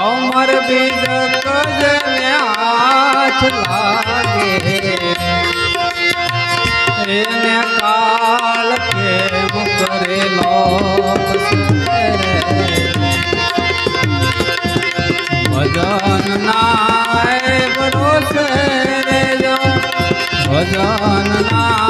અમર બીજ કજને હાથ લાગે એને કાલ કેમ કરેલો ભજન ના ભજન ના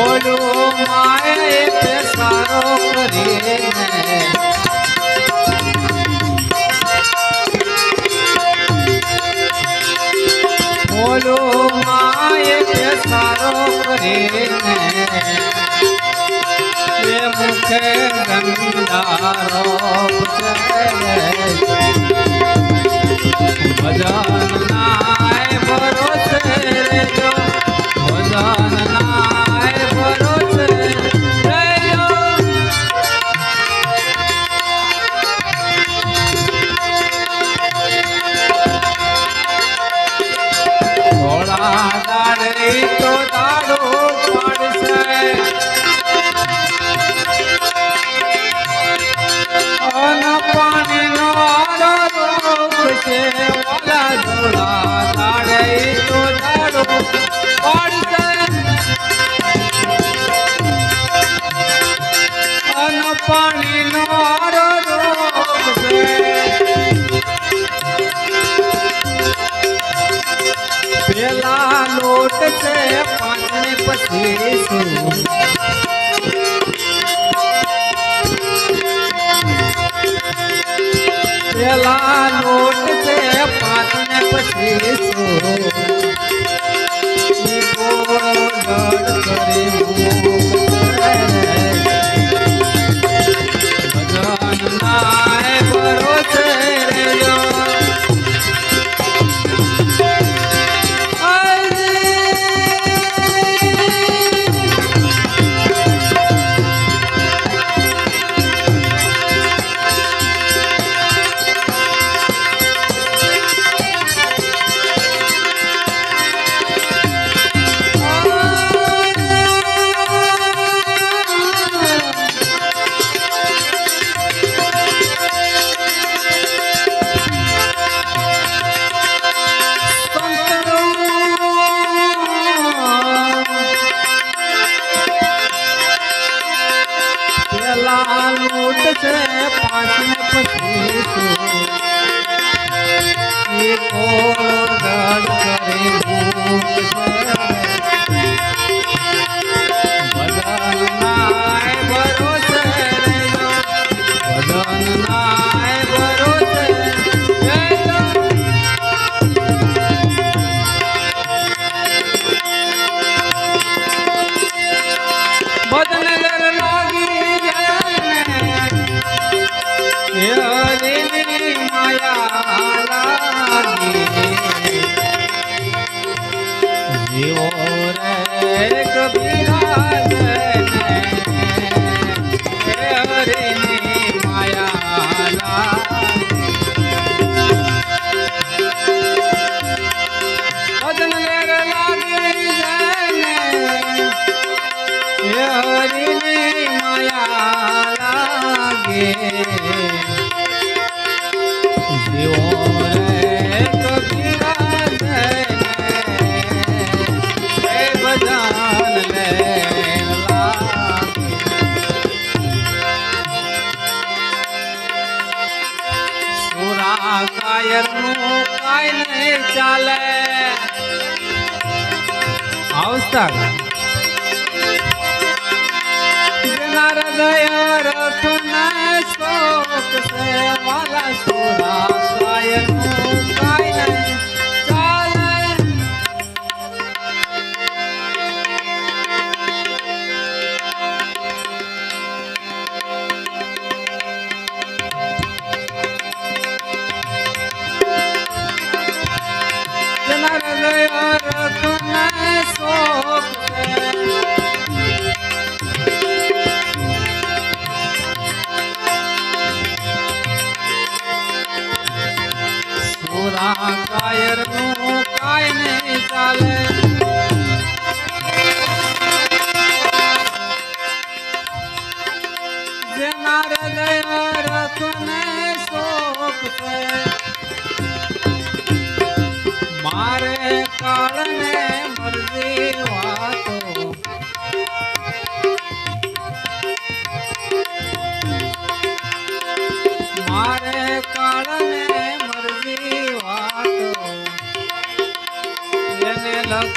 ઓડો માએ પેસારો કરીને. ઓડો માએ પેસારો કરીને. એ મુખે ગંગારો ભજન ના પછી સો કરે Yucatán.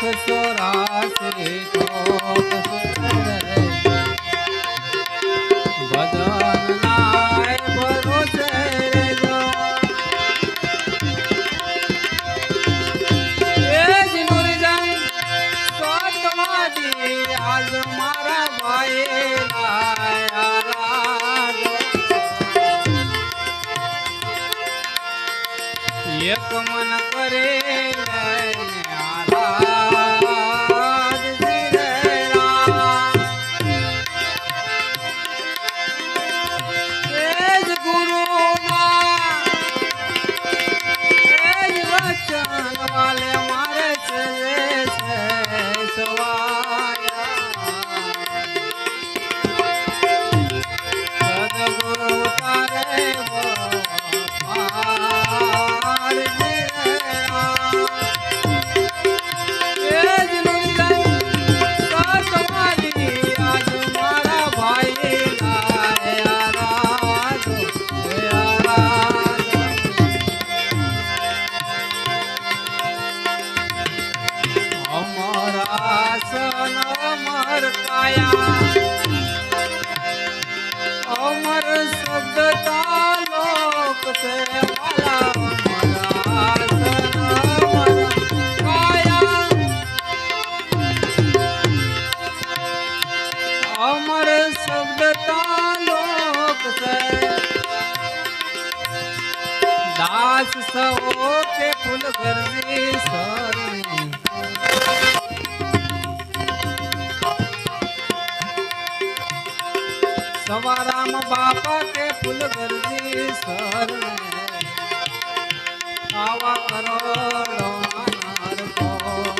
સુખ સોરાશે શોક સુખ લોક સે દાસ સૌ કે ફૂલ ગરજી સરની સવારામ બાપા કે ફૂલ ગરજી સરને આવા કરો નાર કોક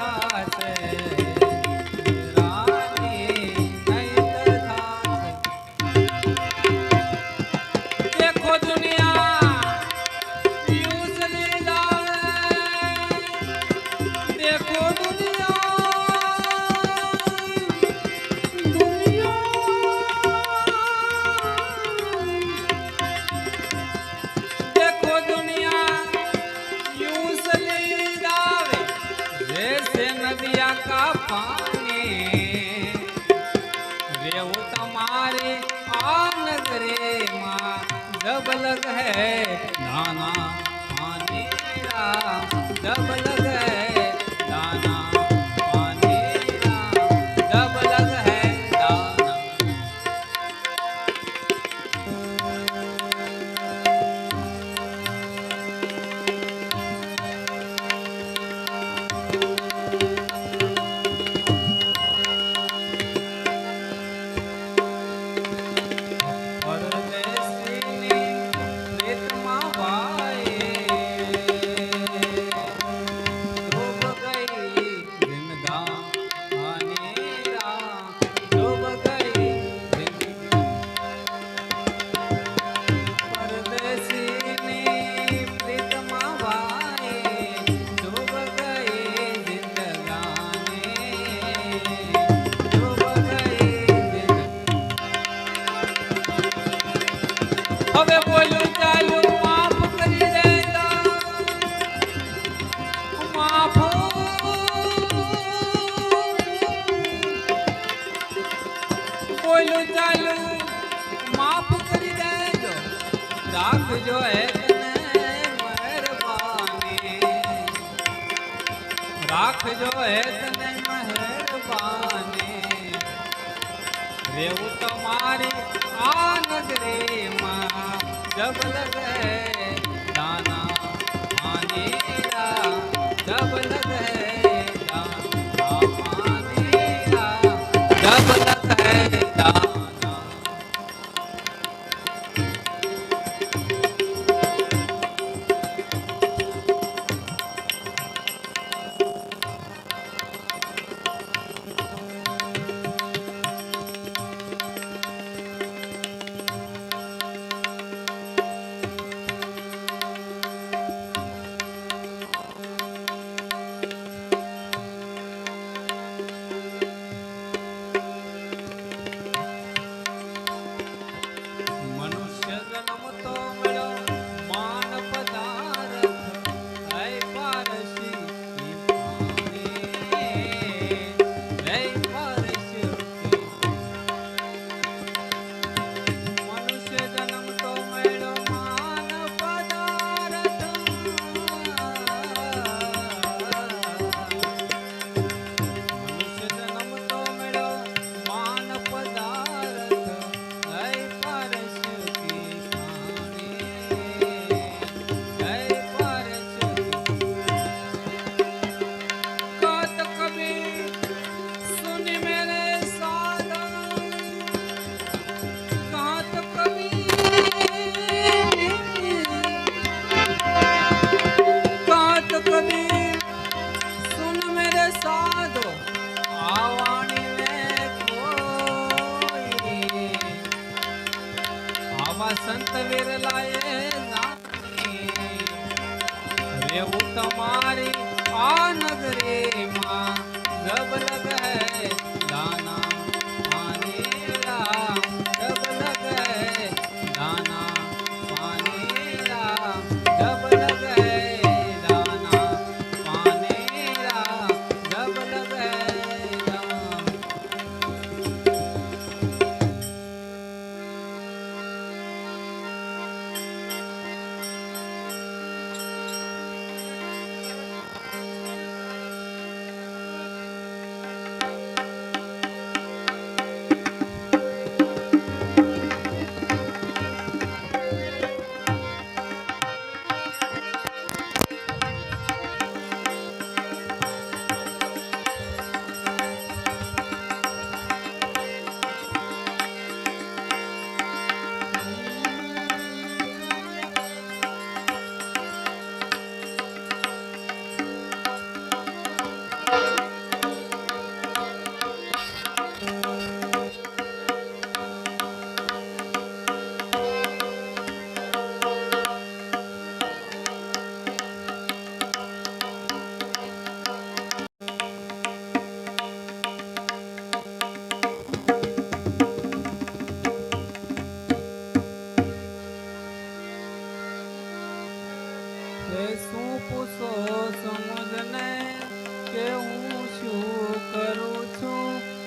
কাজ जब लग है नाना पानी का जब लग है સંત વિરલાએ રહેવું તમારી આ નગરીમાં જબ લગ હે દાના.